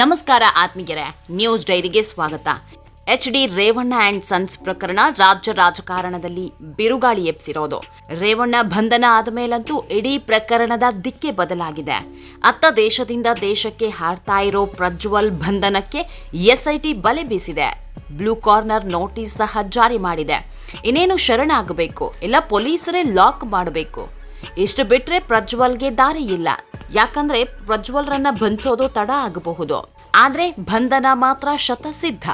ನಮಸ್ಕಾರ ಆತ್ಮೀಯರೇ, ನ್ಯೂಸ್ ಡೈರಿಗೆ ಸ್ವಾಗತ. H D Revanna and sons ಪ್ರಕರಣ ರಾಜ್ಯ ರಾಜಕಾರಣದಲ್ಲಿ ಬಿರುಗಾಳಿ ಎಬ್ಸಿರೋದು ರೇವಣ್ಣ ಬಂಧನ ಆದ ಮೇಲಂತೂ ಇಡೀ ಪ್ರಕರಣದ ದಿಕ್ಕೆ ಬದಲಾಗಿದೆ. ಅತ್ತ ದೇಶದಿಂದ ದೇಶಕ್ಕೆ ಹಾರ್ತಾ ಇರೋ ಪ್ರಜ್ವಲ್ ಬಂಧನಕ್ಕೆ ಎಸ್ಐಟಿ ಬಲೆ ಬೀಸಿದೆ. ಬ್ಲೂ ಕಾರ್ನರ್ ನೋಟಿಸ್ ಸಹ ಜಾರಿ ಮಾಡಿದೆ. ಇನ್ನೇನು ಶರಣಾಗಬೇಕು, ಇಲ್ಲ ಪೊಲೀಸರೇ ಲಾಕ್ ಮಾಡಬೇಕು? ಇಷ್ಟು ಬಿಟ್ರೆ ಪ್ರಜ್ವಲ್ಗೆ ದಾರಿ ಇಲ್ಲ. ಯಾಕಂದ್ರೆ ಪ್ರಜ್ವಲ್ರನ್ನ ಬಂಧಿಸೋದು ತಡ ಆಗಬಹುದು. ಆದ್ರೆ ಬಂಧನ ಮಾತ್ರ ಶತಸಿದ್ಧ.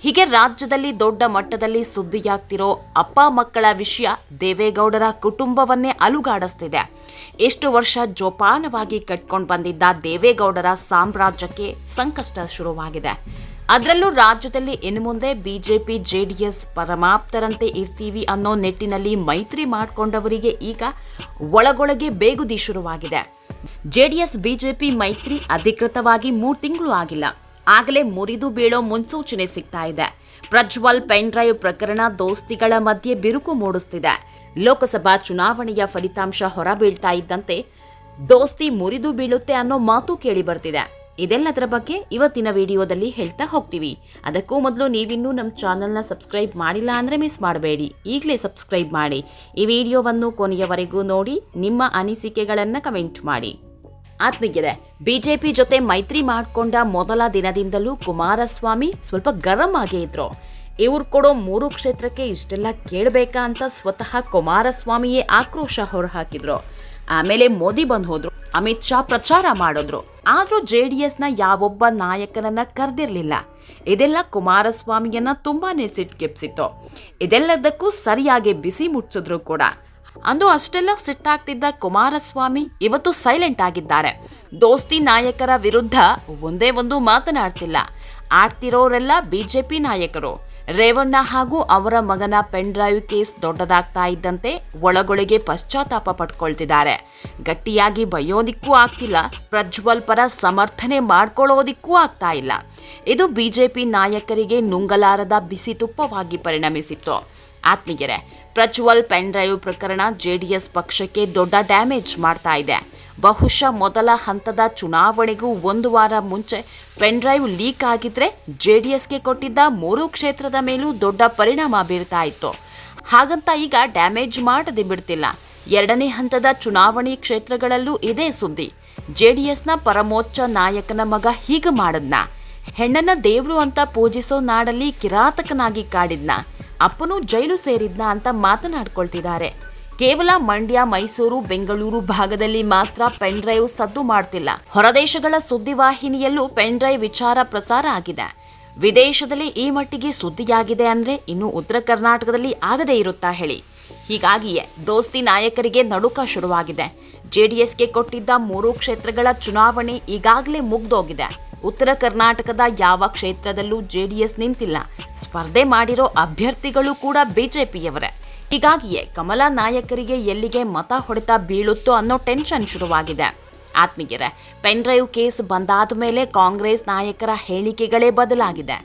ಹೀಗೆ ರಾಜ್ಯದಲ್ಲಿ ದೊಡ್ಡ ಮಟ್ಟದಲ್ಲಿ ಸುದ್ದಿಯಾಗ್ತಿರೋ ಅಪ್ಪ ಮಕ್ಕಳ ವಿಷಯ ದೇವೇಗೌಡರ ಕುಟುಂಬವನ್ನೇ ಅಲುಗಾಡಿಸ್ತಿದೆ. ಎಷ್ಟು ವರ್ಷ ಜೋಪಾನವಾಗಿ ಕಟ್ಕೊಂಡು ಬಂದಿದ್ದ ದೇವೇಗೌಡರ ಸಾಮ್ರಾಜ್ಯಕ್ಕೆ ಸಂಕಷ್ಟ ಶುರುವಾಗಿದೆ. ಅದರಲ್ಲೂ ರಾಜ್ಯದಲ್ಲಿ ಇನ್ನು ಮುಂದೆ ಬಿಜೆಪಿ, ಜೆಡಿಎಸ್ ಪರಮಾಪ್ತರಂತೆ ಇರ್ತೀವಿ ಅನ್ನೋ ನಿಟ್ಟಿನಲ್ಲಿ ಮೈತ್ರಿ ಮಾಡಿಕೊಂಡವರಿಗೆ ಈಗ ಒಳಗೊಳಗೆ ಬೇಗುದಿ ಶುರುವಾಗಿದೆ. ಜೆಡಿಎಸ್, ಬಿಜೆಪಿ ಮೈತ್ರಿ ಅಧಿಕೃತವಾಗಿ ಮೂರು ತಿಂಗಳು ಆಗಿಲ್ಲ. ಆಗಲೇ ಮುರಿದು ಬೀಳೋ ಮುನ್ಸೂಚನೆ ಸಿಗ್ತಾ ಇದೆ. ಪ್ರಜ್ವಲ್, ಪೆನ್ ಡ್ರೈವ್ ಪ್ರಕರಣ ದೋಸ್ತಿಗಳ ಮಧ್ಯೆ ಬಿರುಕು ಮೂಡಿಸ್ತಿದೆ. ಲೋಕಸಭಾ ಚುನಾವಣೆಯ ಫಲಿತಾಂಶ ಹೊರಬೀಳ್ತಾ ಇದ್ದಂತೆ ದೋಸ್ತಿ ಮುರಿದು ಬೀಳುತ್ತೆ ಅನ್ನೋ ಮಾತು ಕೇಳಿ ಬರ್ತಿದೆ. ಇದೆಲ್ಲದರ ಬಗ್ಗೆ ಇವತ್ತಿನ ವಿಡಿಯೋದಲ್ಲಿ ಹೇಳ್ತಾ ಹೋಗ್ತೀವಿ. ಅದಕ್ಕೂ ಮೊದಲು ನೀವಿನ್ನೂ ನಮ್ಮ ಚಾನಲ್ನ ಸಬ್ಸ್ಕ್ರೈಬ್ ಮಾಡಿಲ್ಲ ಅಂದರೆ ಮಿಸ್ ಮಾಡಬೇಡಿ. ಈಗಲೇ ಸಬ್ಸ್ಕ್ರೈಬ್ ಮಾಡಿ. ಈ ವಿಡಿಯೋವನ್ನು ಕೊನೆಯವರೆಗೂ ನೋಡಿ, ನಿಮ್ಮ ಅನಿಸಿಕೆಗಳನ್ನು ಕಮೆಂಟ್ ಮಾಡಿ. ಆತ್ಮೀಯರೇ, ಬಿಜೆಪಿ ಜೊತೆ ಮೈತ್ರಿ ಮಾಡಿಕೊಂಡ ಮೊದಲ ದಿನದಿಂದಲೂ ಕುಮಾರಸ್ವಾಮಿ ಸ್ವಲ್ಪ ಗರಂ ಆಗೇ ಇದ್ರು. ಇವ್ರು ಕೊಡೋ ಮೂರು ಕ್ಷೇತ್ರಕ್ಕೆ ಇಷ್ಟೆಲ್ಲ ಕೇಳಬೇಕಾ ಅಂತ ಸ್ವತಃ ಕುಮಾರಸ್ವಾಮಿಯೇ ಆಕ್ರೋಶ ಹೊರಹಾಕಿದ್ರು. ಆಮೇಲೆ ಮೋದಿ ಬಂದ್ ಹೋದ್ರು ಅಮಿತ್ ಶಾ ಪ್ರಚಾರ ಮಾಡಿದ್ರು. ಆದ್ರೂ ಜೆ ಡಿ ಎಸ್ನ ಯಾವೊಬ್ಬ ನಾಯಕನನ್ನ ಕರೆದಿರ್ಲಿಲ್ಲ. ಇದೆಲ್ಲ ಕುಮಾರಸ್ವಾಮಿಯನ್ನ ತುಂಬಾನೇ ಸಿಟ್ಕೆಪ್ಸಿತ್ತು ಇದೆಲ್ಲದಕ್ಕೂ ಸರಿಯಾಗಿ ಬಿಸಿ ಮುಟ್ಟಿಸಿದ್ರು ಕೂಡ. ಅಂದು ಅಷ್ಟೆಲ್ಲ ಸಿಟ್ಟಾಗ್ತಿದ್ದ ಕುಮಾರಸ್ವಾಮಿ ಇವತ್ತು ಸೈಲೆಂಟ್ ಆಗಿದ್ದಾರೆ. ದೋಸ್ತಿ ನಾಯಕರ ವಿರುದ್ಧ ಒಂದೇ ಒಂದು ಮಾತನಾಡ್ತಿಲ್ಲ. ಆಡ್ತಿರೋರೆಲ್ಲ ಬಿಜೆಪಿ ನಾಯಕರು. ರೇವಣ್ಣ ಹಾಗೂ ಅವರ ಮಗನ ಪೆನ್ ಡ್ರೈವ್ ಕೇಸ್ ದೊಡ್ಡದಾಗ್ತಾ ಇದ್ದಂತೆ ಒಳಗೊಳಗೆ ಪಶ್ಚಾತ್ತಾಪ ಪಟ್ಕೊಳ್ತಿದ್ದಾರೆ ಗಟ್ಟಿಯಾಗಿ ಬಯೋದಿಕ್ಕೂ ಆಗ್ತಿಲ್ಲ, ಪ್ರಜ್ವಲ್ ಪರ ಸಮರ್ಥನೆ ಮಾಡ್ಕೊಳ್ಳೋದಿಕ್ಕೂ ಆಗ್ತಾ ಇಲ್ಲ. ಇದು ಬಿಜೆಪಿ ನಾಯಕರಿಗೆ ನುಂಗಲಾರದ ಬಿಸಿ ತುಪ್ಪವಾಗಿ ಪರಿಣಮಿಸಿತ್ತು. ಆತ್ಮೀಯರೇ, ಪ್ರಜ್ವಲ್ ಪೆನ್ ಡ್ರೈವ್ ಪ್ರಕರಣ ಜೆಡಿಎಸ್ ಪಕ್ಷಕ್ಕೆ ದೊಡ್ಡ ಡ್ಯಾಮೇಜ್ ಮಾಡ್ತಾ ಇದೆ. ಬಹುಶಃ ಮೊದಲ ಹಂತದ ಚುನಾವಣೆಗೂ ಒಂದು ವಾರ ಮುಂಚೆ ಪೆನ್ ಡ್ರೈವ್ ಲೀಕ್ ಆಗಿದ್ರೆ ಎಸ್ಗೆ ಕೊಟ್ಟಿದ್ದ ಮೂರು ಕ್ಷೇತ್ರದ ಮೇಲೂ ದೊಡ್ಡ ಪರಿಣಾಮ ಬೀರ್ತಾ ಇತ್ತು. ಹಾಗಂತ ಈಗ ಡ್ಯಾಮೇಜ್ ಮಾಡದೆ ಬಿಡ್ತಿಲ್ಲ. ಎರಡನೇ ಹಂತದ ಚುನಾವಣೆ ಕ್ಷೇತ್ರಗಳಲ್ಲೂ ಇದೇ ಸುದ್ದಿ. ಜೆ ಡಿ ಎಸ್ನ ಪರಮೋಚ್ಚ ನಾಯಕನ ಮಗ ಹೀಗೆ ಮಾಡದ್ನ. ಹೆಣ್ಣನ ದೇವ್ರು ಅಂತ ಪೂಜಿಸೋ ನಾಡಲ್ಲಿ ಕಿರಾತಕನಾಗಿ ಕಾಡಿದ್ನ. ಅಪ್ಪನೂ ಜೈಲು ಸೇರಿದ್ನ ಅಂತ ಮಾತನಾಡ್ಕೊಳ್ತಿದ್ದಾರೆ. ಕೇವಲ ಮಂಡ್ಯ, ಮೈಸೂರು, ಬೆಂಗಳೂರು ಭಾಗದಲ್ಲಿ ಮಾತ್ರ ಪೆನ್ ಡ್ರೈವ್ ಸದ್ದು ಮಾಡ್ತಿಲ್ಲ. ಹೊರದೇಶಗಳ ಸುದ್ದಿವಾಹಿನಿಯಲ್ಲೂ ಪೆನ್ ಡ್ರೈವ್ ವಿಚಾರ ಪ್ರಸಾರ ಆಗಿದೆ. ವಿದೇಶದಲ್ಲಿ ಈ ಮಟ್ಟಿಗೆ ಸುದ್ದಿಯಾಗಿದೆ ಅಂದ್ರೆ ಇನ್ನು ಉತ್ತರ ಕರ್ನಾಟಕದಲ್ಲಿ ಆಗದೇ ಇರುತ್ತಾ ಹೇಳಿ. ಹೀಗಾಗಿಯೇ ದೋಸ್ತಿ ನಾಯಕರಿಗೆ ನಡುಕ ಶುರುವಾಗಿದೆ. ಜೆಡಿಎಸ್ಗೆ ಕೊಟ್ಟಿದ್ದ ಮೂರು ಕ್ಷೇತ್ರಗಳ ಚುನಾವಣೆ ಈಗಾಗಲೇ ಮುಗ್ದೋಗಿದೆ. ಉತ್ತರ ಕರ್ನಾಟಕದ ಯಾವ ಕ್ಷೇತ್ರದಲ್ಲೂ ಜೆಡಿಎಸ್ ನಿಂತಿಲ್ಲ. ಸ್ಪರ್ಧೆ ಮಾಡಿರೋ ಅಭ್ಯರ್ಥಿಗಳು ಕೂಡ ಬಿಜೆಪಿಯವರೇ. ಹೀಗಾಗಿಯೇ ಕಮಲ ನಾಯಕರಿಗೆ ಎಲ್ಲಿಗೆ ಮತ ಹೊಡೆತ ಬೀಳುತ್ತೋ ಅನ್ನೋ ಟೆನ್ಷನ್ ಶುರುವಾಗಿದೆ. ಆತ್ಮೀಯರೇ, ಪೆನ್ ಡ್ರೈವ್ ಕೇಸ್ ಬಂದಾದ ಮೇಲೆ ಕಾಂಗ್ರೆಸ್ ನಾಯಕರ ಹೇಳಿಕೆಗಳೇ ಬದಲಾಗಿದೆ.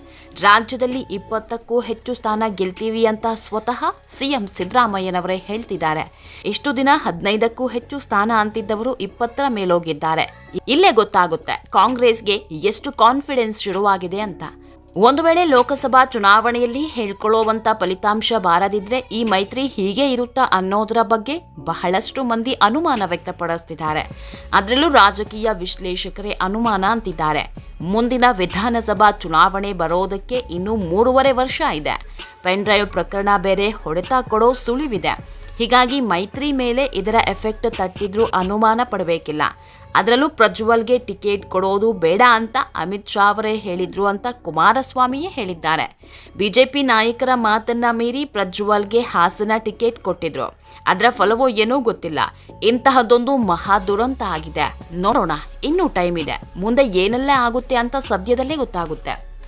ರಾಜ್ಯದಲ್ಲಿ ಇಪ್ಪತ್ತಕ್ಕೂ ಹೆಚ್ಚು ಸ್ಥಾನ ಗೆಲ್ತೀವಿ ಅಂತ ಸ್ವತಃ ಸಿಎಂ ಸಿದ್ದರಾಮಯ್ಯನವರೇ ಹೇಳ್ತಿದ್ದಾರೆ. ಇಷ್ಟು ದಿನ ಹದಿನೈದಕ್ಕೂ ಹೆಚ್ಚು ಸ್ಥಾನ ಅಂತಿದ್ದವರು ಇಪ್ಪತ್ತರ ಮೇಲೋಗಿದ್ದಾರೆ. ಇಲ್ಲೇ ಗೊತ್ತಾಗುತ್ತೆ, ಕಾಂಗ್ರೆಸ್ಗೆ ಎಷ್ಟು ಕಾನ್ಫಿಡೆನ್ಸ್ ಶುರುವಾಗಿದೆ ಅಂತ. ಒಂದು ವೇಳೆ ಲೋಕಸಭಾ ಚುನಾವಣೆಯಲ್ಲಿ ಹೇಳ್ಕೊಳ್ಳುವಂತ ಫಲಿತಾಂಶ ಬಾರದಿದ್ರೆ ಈ ಮೈತ್ರಿ ಹೀಗೆ ಇರುತ್ತಾ ಅನ್ನೋದರ ಬಗ್ಗೆ ಬಹಳಷ್ಟು ಮಂದಿ ಅನುಮಾನ ವ್ಯಕ್ತಪಡಿಸ್ತಿದ್ದಾರೆ. ಅದರಲ್ಲೂ ರಾಜಕೀಯ ವಿಶ್ಲೇಷಕರೇ ಅನುಮಾನ ಅಂತಿದ್ದಾರೆ. ಮುಂದಿನ ವಿಧಾನಸಭಾ ಚುನಾವಣೆ ಬರೋದಕ್ಕೆ ಇನ್ನೂ ಮೂರುವರೆ ವರ್ಷ ಇದೆ. ಪೆನ್ ಡ್ರೈವ್ ಪ್ರಕರಣ ಬೇರೆ ಹೊಡೆತ ಕೊಡೋ ಸುಳಿವಿದೆ. ಹೀಗಾಗಿ ಮೈತ್ರಿ ಮೇಲೆ ಇದರ ಎಫೆಕ್ಟ್ ತಟ್ಟಿದ್ರೂ ಅನುಮಾನ ಪಡಬೇಕಿಲ್ಲ. ಅದರಲ್ಲೂ ಪ್ರಜ್ವಲ್ಗೆ ಟಿಕೆಟ್ ಕೊಡೋದು ಬೇಡ ಅಂತ ಅಮಿತ್ ಶಾ ಅವರೇ ಹೇಳಿದ್ರು ಅಂತ ಕುಮಾರಸ್ವಾಮಿಯೇ ಹೇಳಿದ್ದಾರೆ. ಬಿಜೆಪಿ ನಾಯಕರ ಮಾತನ್ನ ಮೀರಿ ಪ್ರಜ್ವಲ್ಗೆ ಹಾಸನ ಟಿಕೆಟ್ ಕೊಟ್ಟಿದ್ರು. ಅದರ ಫಲವೋ ಏನೂ ಗೊತ್ತಿಲ್ಲ. ಇಂತಹದೊಂದು ಮಹಾ ದುರಂತ ಆಗಿದೆ. ನೋಡೋಣ, ಇನ್ನೂ ಟೈಮ್ ಇದೆ. ಮುಂದೆ ಏನೆಲ್ಲ ಆಗುತ್ತೆ ಅಂತ ಸದ್ಯದಲ್ಲೇ ಗೊತ್ತಾಗುತ್ತೆ.